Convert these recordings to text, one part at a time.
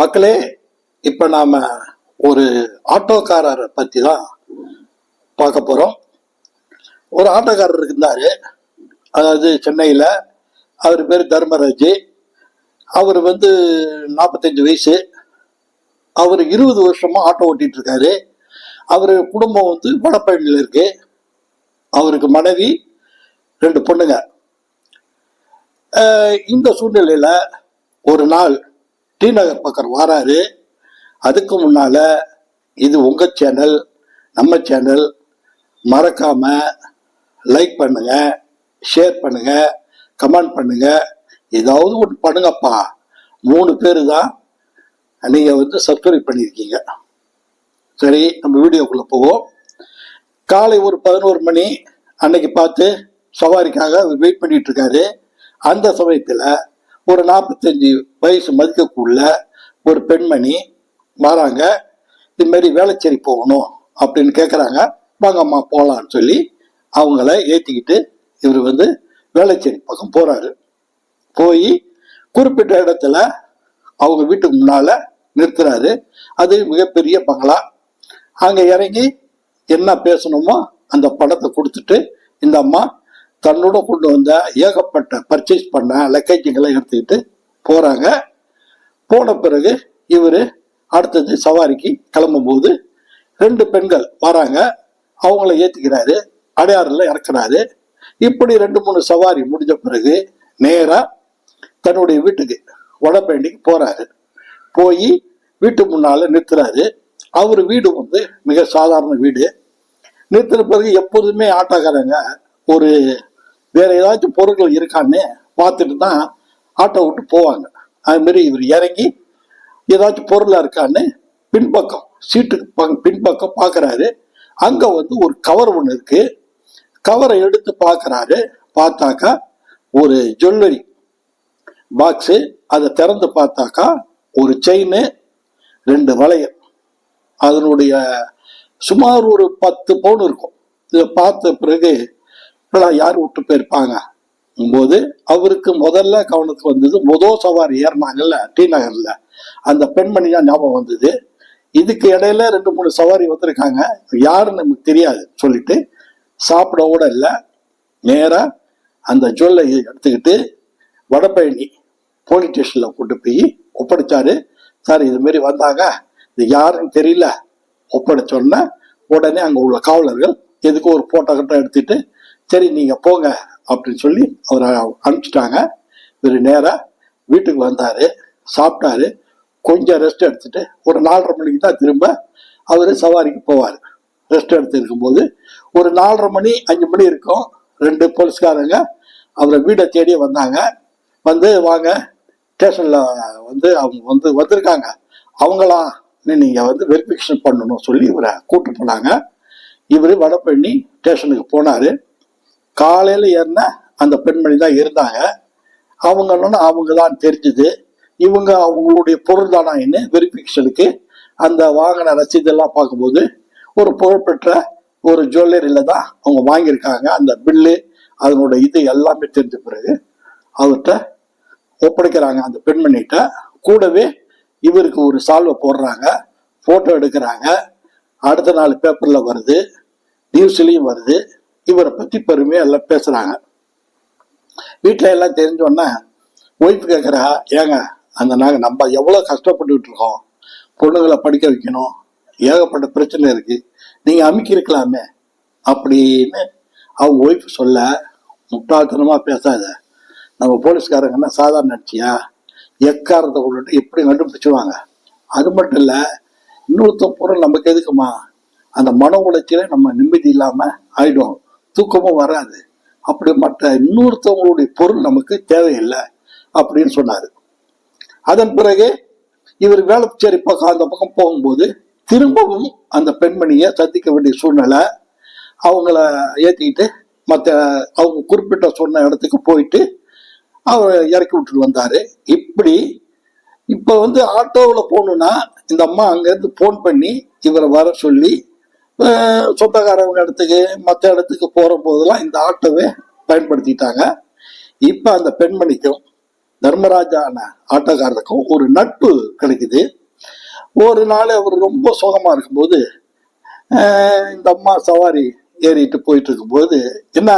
மக்களே இப்ப நாம ஒரு ஆட்டோக்காரரை பத்தி தான் பார்க்க போறோம். ஒரு ஆட்டோக்காரர் இருந்தாரு. அதாவது சென்னையில அவர் பேர் தர்மராஜ். அவர் வந்து நாற்பத்தஞ்சு வயசு. அவர் இருபது வருஷமா ஆட்டோ ஓட்டிட்டு இருக்காரு அவர் குடும்பம் வந்து வடப்பழனியில் இருக்கு. அவருக்கு மனைவி ரெண்டு பொண்ணுங்க. இந்த சூழ்நிலையில ஒரு நாள் டி நகர் பக்கம் வராரு. அதுக்கு முன்னால இது உங்க சேனல் நம்ம சேனல் மறக்காம லைக் பண்ணுங்க ஷேர் பண்ணுங்க கமெண்ட் பண்ணுங்க. ஏதாவது ஒன்று பண்ணுங்கப்பா. மூணு பேர் தான் நீங்க வந்து சப்ஸ்கிரைப் பண்ணியிருக்கீங்க. சரி நம்ம வீடியோக்குள்ள போவோம். காலை ஒரு பதினோரு மணி அன்னைக்கு பார்த்து சவாரிக்காக வெயிட் பண்ணிட்டு இருக்காரு. அந்த சமயத்துல ஒரு நாற்பத்தஞ்சு வயசு மதிக்கக்குள்ள ஒரு பெண்மணி வராங்க. இது மாதிரி வேளச்சேரி போகணும் அப்படின்னு கேட்குறாங்க வாங்கம்மா போகலான்னு சொல்லி அவங்கள ஏற்றிக்கிட்டு இவர் வந்து வேளச்சேரி பக்கம் போகிறாரு போய் குறிப்பிட்ட இடத்துல அவங்க வீட்டுக்கு முன்னால் நிறுத்துறாரு. அது மிகப்பெரிய பங்களா. அங்கே இறங்கி என்ன பேசணுமோ அந்த படத்தை கொடுத்துட்டு இந்த அம்மா தன்னோட கொண்டு வந்த ஏகப்பட்ட பர்ச்சேஸ் பண்ண லக்கேஜுங்களை எடுத்துக்கிட்டு போகிறாங்க போன பிறகு இவர் அடுத்தது சவாரிக்கு கிளம்பும்போது ரெண்டு பெண்கள் வராங்க. அவங்கள ஏத்திக்கிறாரு. அடையாறுல இறக்குறாரு. இப்படி ரெண்டு மூணு சவாரி முடிஞ்ச பிறகு நேராக தன்னுடைய வீட்டுக்கு வடபேண்டிக்கு போகிறாரு போய் வீட்டு முன்னால் நிறுத்துறாரு அவர் வீடு வந்து மிக சாதாரண வீடு. நிறுத்தின பிறகு எப்போதுமே ஆட்டோக்காரங்க ஒரு வேற ஏதாச்சும் பொருட்கள் இருக்கான்னு பார்த்துட்டு தான் ஆட்டோ விட்டு போவாங்க. அதுமாரி இவர் இறங்கி ஏதாச்சும் பொருளாக இருக்கான்னு பின்பக்கம் சீட்டுக்கு பின்பக்கம் பார்க்கறாரு. அங்கே வந்து ஒரு கவர் ஒன்று இருக்கு. கவரை எடுத்து பார்க்குறாரு. பார்த்தாக்கா ஒரு ஜுவல்லரி பாக்ஸு அதை திறந்து பார்த்தாக்கா ஒரு செயின் ரெண்டு வளையல். அதனுடைய சுமார் ஒரு பத்து பவுன் இருக்கும். இதை பார்த்த பிறகு இப்பெல்லாம் யார் விட்டு போயிருப்பாங்க? போது அவருக்கு முதல்ல கவனத்துக்கு வந்தது முதல் சவாரி ஏறினாங்கல்ல டி நகர்ல. அந்த பெண்மணி தான் ஞாபகம் வந்தது. இதுக்கு இடையில ரெண்டு மூணு சவாரி வந்திருக்காங்க. யாருன்னு நமக்கு தெரியாது சொல்லிட்டு சாப்பிட கூட இல்லை. நேராக அந்த ஜுவல்லை எடுத்துக்கிட்டு வடபழனி போலீஸ் ஸ்டேஷன்ல கொண்டு போய் ஒப்படைச்சாரு. சார் இது வந்தாங்க. இது யாருன்னு தெரியல. ஒப்படைச்சோன்ன உடனே அங்க உள்ள காவலர்கள் எதுக்கு ஒரு போட்டோ கட்டம் எடுத்துட்டு சரி நீங்க போங்க அப்படின்னு சொல்லி அவரை அனுப்பிச்சிட்டாங்க. இவர் நேராக வீட்டுக்கு வந்தார் சாப்பிட்டாரு. கொஞ்சம் ரெஸ்ட் எடுத்துட்டு ஒரு நாலரை மணிக்கு தான் திரும்ப அவர் சவாரிக்கு போவார். ரெஸ்ட் எடுத்து இருக்கும்போது ஒரு நாலரை மணி அஞ்சு மணி இருக்கும். ரெண்டு போலீஸ்காரங்க அவரை வீடை தேடி வந்தாங்க. வந்து வாங்க ஸ்டேஷனில் வந்து அவங்க வந்து வந்திருக்காங்க. அவங்களா நீங்கள் வந்து வெரிஃபிகேஷன் பண்ணணும் சொல்லி இவரை கூப்பிட்டு போனாங்க. இவர் வடபழனி ஸ்டேஷனுக்கு போனார். காலையில் ஏறின அந்த பெண்மணி தான் இருந்தாங்க. அவங்கன்னு அவங்க தான் தெரிஞ்சுது. இவங்க அவங்களுடைய பொருள் தானான்னு வெரிஃபிகேஷனுக்கு அந்த வாங்கின ரசீதெல்லாம் பார்க்கும்போது ஒரு புகழ்பெற்ற ஒரு ஜுவல்லரியில தான் அவங்க வாங்கியிருக்காங்க. அந்த பில்லு அதனோட இது எல்லாமே தெரிஞ்ச பிறகு அவர்கிட்ட ஒப்படைக்கிறாங்க அந்த பெண்மணிகிட்ட. கூடவே இவருக்கு ஒரு சால்வை போடுறாங்க. ஃபோட்டோ எடுக்கிறாங்க. அடுத்த நாள் பேப்பரில் வருது. நியூஸ்லேயும் வருது. இவரை பத்தி பெருமையா எல்லாம் பேசுறாங்க. வீட்டுல எல்லாம் தெரிஞ்சோன்னா ஒய்ஃப் கேட்குறா ஏங்க அந்த நாங்கள் நம்ம எவ்வளோ கஷ்டப்பட்டுக்கிட்டு இருக்கோம். பொண்ணுங்களை படிக்க வைக்கணும். ஏகப்பட்ட பிரச்சனை இருக்கு. நீங்க அமைக்கிருக்கலாமே அப்படின்னு அவங்க ஒய்ஃப் சொல்ல முட்டாள்தனமா பேசாத. நம்ம போலீஸ்காரங்கன்னா சாதாரண நடிச்சியா? எக்காரத்தை கொண்டுட்டு எப்படி கண்டுபிடிச்சுவாங்க அது மட்டும் இல்லை இன்னொருத்த பொருள் நமக்கு எதுக்குமா? அந்த மன உளைச்சல நம்ம நிம்மதி இல்லாம ஆயிடுவோம் தூக்கமும் வராது. அப்படி மற்ற இன்னொருத்தவங்களுடைய பொருள் நமக்கு தேவையில்லை அப்படின்னு சொன்னார். அதன் பிறகு இவர் வேளச்சேரி பக்கம் அந்த பக்கம் போகும்போது திரும்பவும் அந்த பெண்மணியை சந்திக்க வேண்டிய சூழ்நிலை அவங்கள ஏற்றிக்கிட்டு மற்ற அவங்க குறிப்பிட்ட சொன்ன இடத்துக்கு போயிட்டு அவர் இறக்கி விட்டுட்டு வந்தார். இப்படி இப்போ வந்து ஆட்டோவில் போகணுன்னா இந்த அம்மா அங்கேருந்து ஃபோன் பண்ணி இவரை வர சொல்லி சொந்தக்காரவங்க இடத்துக்கு மற்ற இடத்துக்கு போகிற போதெல்லாம் இந்த ஆட்டோவை பயன்படுத்திட்டாங்க. இப்போ அந்த பெண்மணிக்கும் தர்மராஜான ஆட்டோக்காரருக்கும் ஒரு நட்பு கிடைக்குது. ஒரு நாள் அவர் ரொம்ப சோகமா இருக்கும்போது இந்த அம்மா சவாரி ஏறிட்டு போயிட்டு இருக்கும்போது என்ன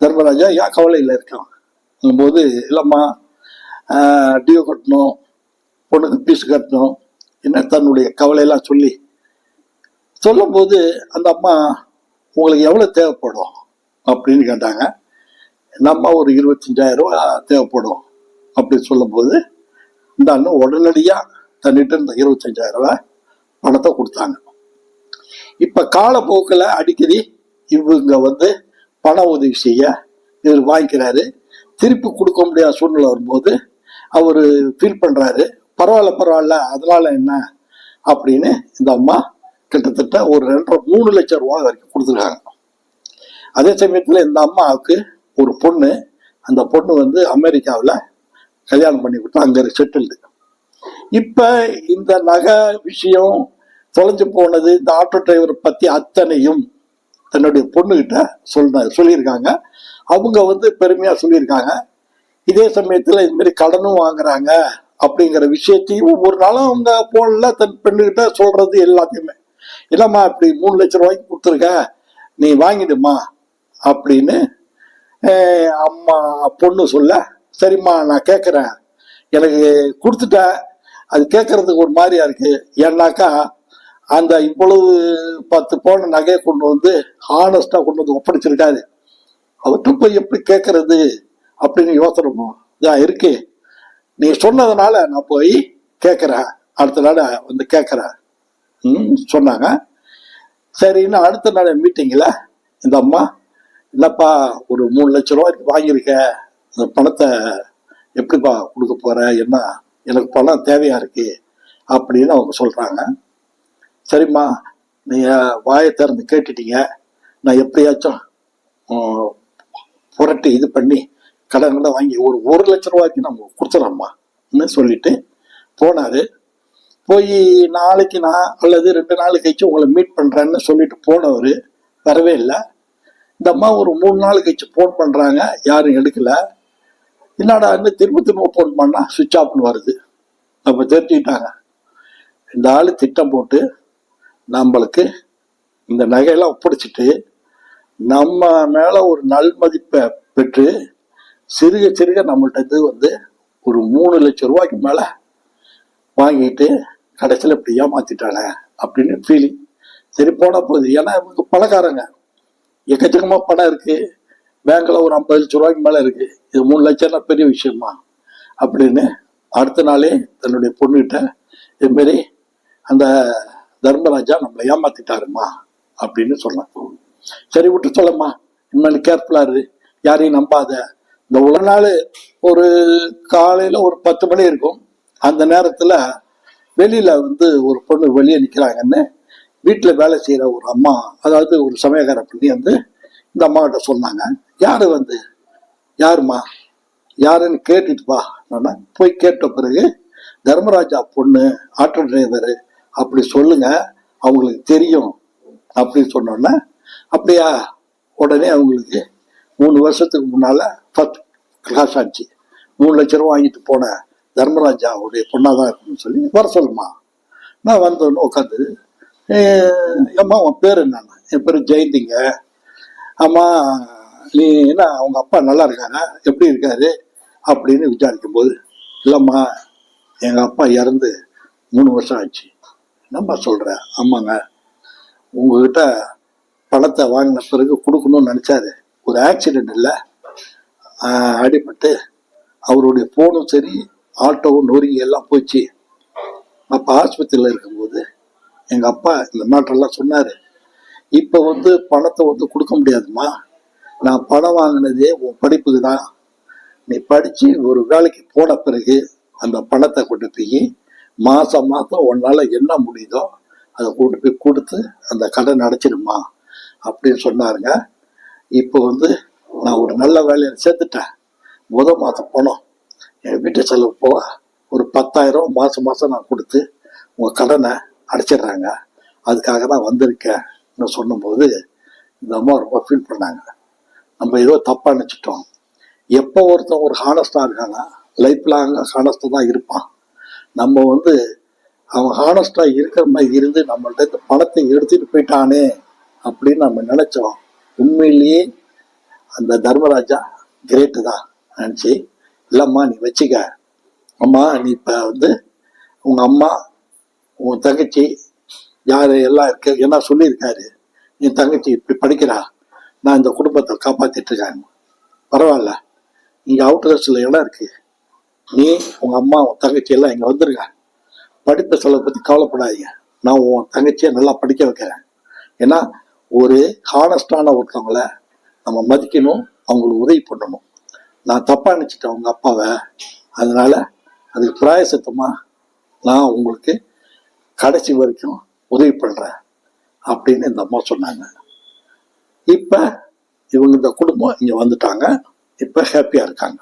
தர்மராஜா ஏன் கவலையில் இருக்கான்? போது இல்லைம்மா டியூ கட்டணும் பொண்ணுக்கு பீஸ் கட்டணும் என்ன தன்னுடைய கவலையெல்லாம் சொல்லி சொல்லும்போது அந்த அம்மா உங்களுக்கு எவ்வளோ தேவைப்படும்? அப்படின்னு கேட்டாங்க. நம்ம அம்மா ஒரு இருபத்தஞ்சாயிரம் ரூபா தேவைப்படும். அப்படின்னு சொல்லும்போது இந்த அண்ணன் உடனடியாக தன்னிட்டு இருந்த இருபத்தஞ்சாயிரம் ரூபாய் பணத்தை கொடுத்தாங்க. இப்போ காலப்போக்கில் அடிக்கடி இவங்க வந்து பண உதவி செய்ய இவர் வாங்கிக்கிறாரு திருப்பி கொடுக்க முடியாத சூழ்நிலை வரும்போது அவர் ஃபீல் பண்ணுறாரு பரவாயில்ல பரவாயில்ல அதனால என்ன? அப்படின்னு இந்த அம்மா கிட்டத்தட்ட ஒரு ரெண்டரை மூணு லட்சம் ரூபா வரைக்கும் கொடுத்துருக்காங்க. அதே சமயத்தில் இந்த அம்மாவுக்கு ஒரு பொண்ணு. அந்த பொண்ணு வந்து அமெரிக்காவில் கல்யாணம் பண்ணி கொடுத்தா அங்கே செட்டில்டு இப்போ இந்த நகை விஷயம் தொலைஞ்சு போனது இந்த ஆட்டோ டிரைவர் பற்றி அத்தனையும் தன்னுடைய பொண்ணுகிட்ட சொல்ல சொல்லியிருக்காங்க. அவங்க வந்து பெருமையாக சொல்லியிருக்காங்க. இதே சமயத்தில் இதுமாரி கடனும் வாங்குறாங்க அப்படிங்கிற விஷயத்தையும் ஒவ்வொரு நாளும் அவங்க போனில் தன் பெண்ணுகிட்ட சொல்றது எல்லாத்தையுமே. இல்லைம்மா இப்படி மூணு லட்சம் ரூபாய்க்கு கொடுத்துருக்க. நீ வாங்கிடுமா அப்படின்னு அம்மா பொண்ணு சொல்ல சரிம்மா நான் கேட்குறேன் எனக்கு கொடுத்துட்டேன் அது கேட்கறதுக்கு ஒரு மாதிரியா இருக்கு. ஏன்னாக்கா அந்த இவ்வளவு பத்து பவுன் நகையை கொண்டு வந்து ஹானஸ்டா கொண்டு வந்து ஒப்படைச்சிருக்காரு. அவர்கிட்ட போய் எப்படி கேட்கறது அப்படின்னு யோசனை இதான் இருக்கு. நீ சொன்னதுனால நான் போய் கேட்குறேன் அடுத்த நாள் வந்து கேட்குறேன் சொன்னாங்க. சரின்னு அடுத்த நாள் மீட்டிங்கில் இந்த அம்மா இல்லைப்பா ஒரு மூணு லட்ச ரூபா வாங்கியிருக்க. அந்த பணத்தை எப்படிப்பா கொடுக்க போற? என்ன? எனக்கு பணம் தேவையா இருக்கு? அப்படின்னு அவங்க சொல்றாங்க. சரிம்மா நீங்க வாயை திறந்து கேட்டுட்டீங்க. நான் எப்படியாச்சும் புரட்டி இது பண்ணி கடன் கடன் வாங்கி ஒரு ஒரு லட்ச ரூபாய்க்கு நம்ம கொடுத்துட்றோம்மான்னு சொல்லிட்டு போனாரு. போய் நாளைக்கு நான் அல்லது ரெண்டு நாள் கழிச்சு உங்களை மீட் பண்ணுறேன்னு சொல்லிட்டு போனவர் வரவே இல்லை. இந்த அம்மா ஒரு மூணு நாள் கழிச்சு ஃபோன் பண்ணுறாங்க யாரும் எடுக்கல. என்னடா இன்னும் திரும்ப திரும்ப ஃபோன் பண்ணால் சுவிட்ச் ஆஃப்னு வருது. நம்ம தெரிஞ்சுக்கிட்டாங்க இந்த ஆள் திட்டம் போட்டு நம்மளுக்கு இந்த நகையெல்லாம் ஒப்படைச்சிட்டு நம்ம மேலே ஒரு நல்மதிப்பை பெற்று சிறுக சிறுக நம்மள்கிட்ட இது வந்து ஒரு மூணு லட்சம் ரூபாய்க்கு மேலே வாங்கிட்டு கடைசியில் இப்படி ஏமாத்திட்டானே அப்படின்னு ஃபீலிங் சரி போனால் போகுது. ஏன்னா இவங்க பணக்காரங்க. எக்கச்சக்கமாக பணம் இருக்குது பேங்கில் ஒரு ஐம்பது லட்ச ரூபாய்க்கு மேலே இருக்குது இது மூணு லட்சம்னா பெரிய விஷயமா? அப்படின்னு அடுத்த நாளே தன்னுடைய பொண்ணுகிட்ட இதுமாரி அந்த தர்மராஜா நம்மளை ஏமாத்திட்டாருமா? அப்படின்னு சொன்னான். சரி விட்டு சொல்லம்மா. இனிமேல் கேர்ஃபுல்லாக இரு. யாரையும் நம்பாத. இந்த ஒரு நாள் ஒரு காலையில் ஒரு பத்து மணி இருக்கும். அந்த நேரத்தில் வெளியில வந்து ஒரு பொண்ணு வெளியே நிக்கிறாங்கன்னு வீட்டுல வேலை செய்யற ஒரு அம்மா அதாவது ஒரு சமயக்கார பண்ணி வந்து இந்த அம்மாகிட்ட சொன்னாங்க. யாரு வந்து? யாருமா யாருன்னு கேட்டுட்டு வா. நான் போய் கேட்ட பிறகு தர்மராஜா பொண்ணு ஆட்டோ டிரைவர் அப்படி சொல்லுங்க அவங்களுக்கு தெரியும் அப்படின்னு சொன்னோன்னே அப்படியா? உடனே அவங்களுக்கு மூணு வருஷத்துக்கு முன்னால ஃபர்ஸ்ட் கிளாஸ் ஆச்சு. மூணு லட்ச ரூபா வாங்கிட்டு தர்மராஜாவுடைய பொண்ணாக தான் இருக்குன்னு சொல்லி வர சொல்லுமா? நான் வந்தோன்னு உட்காந்து அம்மா உன் பேர் என்னன்னு? என் பேர் ஜெயந்திங்க. அம்மா நீ என்ன அவங்க அப்பா நல்லா இருக்காங்க எப்படி இருக்காரு? அப்படின்னு விசாரிக்கும் போது இல்லைம்மா எங்கள் அப்பா இறந்து மூணு வருஷம் ஆச்சு. என்னம்மா சொல்கிறேன் ஆமாங்க. உங்ககிட்ட பணத்தை வாங்கின பிறகு கொடுக்கணும்னு நினச்சாரு. ஒரு ஆக்சிடென்ட் இல்லை. அடிபட்டு அவருடைய ஃபோனும் சரி ஆட்டோவும் நொறுங்கி எல்லாம் போச்சு. அப்போ ஆஸ்பத்திரியில் இருக்கும்போது எங்கள் அப்பா இந்த மேட்டரெல்லாம் சொன்னார் இப்போ வந்து பணத்தை வந்து கொடுக்க முடியாதும்மா. நான் பணம் வாங்கினதே உன் படிப்புக்கு தான் நீ படித்து ஒரு வேலைக்கு போன பிறகு அந்த பணத்தை கொண்டு போய் மாதம் மாதம் உன்னால் என்ன முடியுதோ அதை கொண்டு போய் கொடுத்து அந்த கடன் அடைச்சிடுமா அப்படின்னு சொன்னாருங்க. இப்போ வந்து நான் ஒரு நல்ல வேலையில் சேர்த்துட்டேன். முத மாதம் பணம். வீட்டு செலவு போக ஒரு பத்தாயிரம் மாதம் மாதம் நான் கொடுத்து உங்கள் கடனை அடைச்சிடுறாங்க. அதுக்காக தான் வந்திருக்கேன்னு சொல்லும்போது இந்த அம்மா ரொம்ப ஃபீல் பண்ணாங்க. நம்ம ஏதோ தப்பாக நினச்சிட்டோம். எப்போ ஒருத்தன் ஒரு ஹானஸ்டாக இருக்கானா லைஃப் லாங் ஹானஸ்டாக தான் இருப்பான். நம்ம வந்து அவன் ஹானஸ்டாக இருக்கிற மாதிரி இருந்து நம்மள்ட்ட இந்த பணத்தை எடுத்துகிட்டு போயிட்டானே அப்படின்னு நம்ம நினச்சோம். உண்மையிலேயே அந்த தர்மராஜா கிரேட்டு தான். நினச்சி இல்லைம்மா நீ வச்சுக்க. அம்மா நீ இப்போ வந்து உங்கள் அம்மா உன் தங்கச்சி யார் எல்லாம் இருக்கு என்ன சொல்லியிருக்காரு என் தங்கச்சி இப்படி படிக்கிறா நான் இந்த குடும்பத்தை காப்பாத்திட்டு இருக்காங்க பரவாயில்ல. இங்கே அவுட்டர்ஸில் இடம் இருக்கு. நீ உங்கள் அம்மா உன் தங்கச்சி எல்லாம் இங்கே வந்துருங்க. படிப்பு செலவை பற்றி கவலைப்படாதீங்க. நான் உன் தங்கச்சியை நல்லா படிக்க வைக்கிறேன். ஏன்னா ஒரு ஹானஸ்டான ஒருத்தவங்கள நம்ம மதிக்கணும் அவங்களுக்கு உதவி பண்ணணும். நான் தப்பாக நினச்சிட்டேன் உங்கள் அப்பாவை. அதனால அதுக்கு பிராயசத்தமாக நான் உங்களுக்கு கடைசி வரைக்கும் உதவி பண்ணுறேன் அப்படின்னு இந்த அம்மா சொன்னாங்க. இப்போ இவங்க இந்த குடும்பம் இங்கே வந்துட்டாங்க. இப்போ ஹாப்பியாக இருக்காங்க.